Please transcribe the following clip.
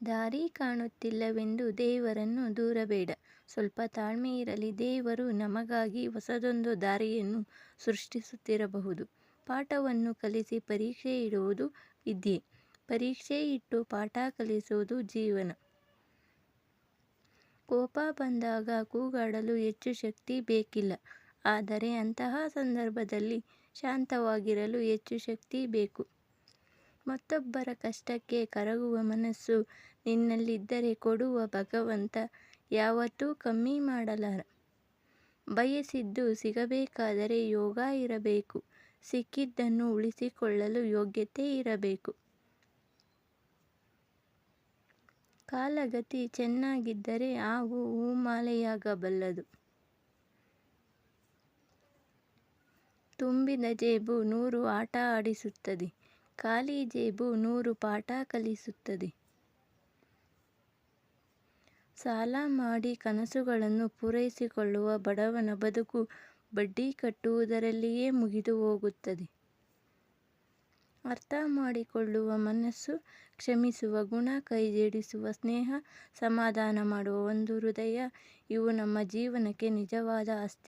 ದಾರಿ ಕಾಣುತ್ತಿಲ್ಲವೆಂದು ದೇವರನ್ನು ದೂರಬೇಡ. ಸ್ವಲ್ಪ ತಾಳ್ಮೆ ಇರಲಿ. ದೇವರು ನಮಗಾಗಿ ಹೊಸದೊಂದು ದಾರಿಯನ್ನು ಸೃಷ್ಟಿಸುತ್ತಿರಬಹುದು. ಪಾಠವನ್ನು ಕಲಿಸಿ ಪರೀಕ್ಷೆ ಇಡುವುದು ವಿದ್ಯೆ. ಪರೀಕ್ಷೆ ಇಟ್ಟು ಪಾಠ ಕಲಿಸುವುದು ಜೀವನ. ಕೋಪ ಬಂದಾಗ ಕೂಗಾಡಲು ಹೆಚ್ಚು ಶಕ್ತಿ ಬೇಕಿಲ್ಲ. ಆದರೆ ಅಂತಹ ಸಂದರ್ಭದಲ್ಲಿ ಶಾಂತವಾಗಿರಲು ಹೆಚ್ಚು ಶಕ್ತಿ ಬೇಕು. ಮತ್ತೊಬ್ಬರ ಕಷ್ಟಕ್ಕೆ ಕರಗುವ ಮನಸ್ಸು ನಿನ್ನಲ್ಲಿದ್ದರೆ ಕೊಡುವ ಭಗವಂತ ಯಾವತ್ತೂ ಕಮ್ಮಿ ಮಾಡಲಾರ. ಬಯಸಿದ್ದು ಸಿಗಬೇಕಾದರೆ ಯೋಗ ಇರಬೇಕು. ಸಿಕ್ಕಿದ್ದನ್ನು ಉಳಿಸಿಕೊಳ್ಳಲು ಯೋಗ್ಯತೆ ಇರಬೇಕು. ಕಾಲಗತಿ ಚೆನ್ನಾಗಿದ್ದರೆ ಹಾವು ಹೂಮಾಲೆಯಾಗಬಲ್ಲದು. ತುಂಬಿದ ಜೇಬು ನೂರು ಆಟ ಆಡಿಸುತ್ತದೆ. ಖಾಲಿ ಜೇಬು ನೂರು ಪಾಠ ಕಲಿಸುತ್ತದೆ. ಸಾಲ ಮಾಡಿ ಕನಸುಗಳನ್ನು ಪೂರೈಸಿಕೊಳ್ಳುವ ಬಡವನ ಬದುಕು ಬಡ್ಡಿ ಕಟ್ಟುವುದರಲ್ಲಿಯೇ ಮುಗಿದು ಹೋಗುತ್ತದೆ ಅರ್ಥ ಮಾಡಿಕೊಳ್ಳುವ ಮನಸ್ಸು, ಕ್ಷಮಿಸುವ ಗುಣ, ಕೈಜೋಡಿಸುವ ಸ್ನೇಹ, ಸಮಾಧಾನ ಮಾಡುವ ಒಂದು ಹೃದಯ ಇವು ನಮ್ಮ ಜೀವನಕ್ಕೆ ನಿಜವಾದ ಆಸ್ತಿ.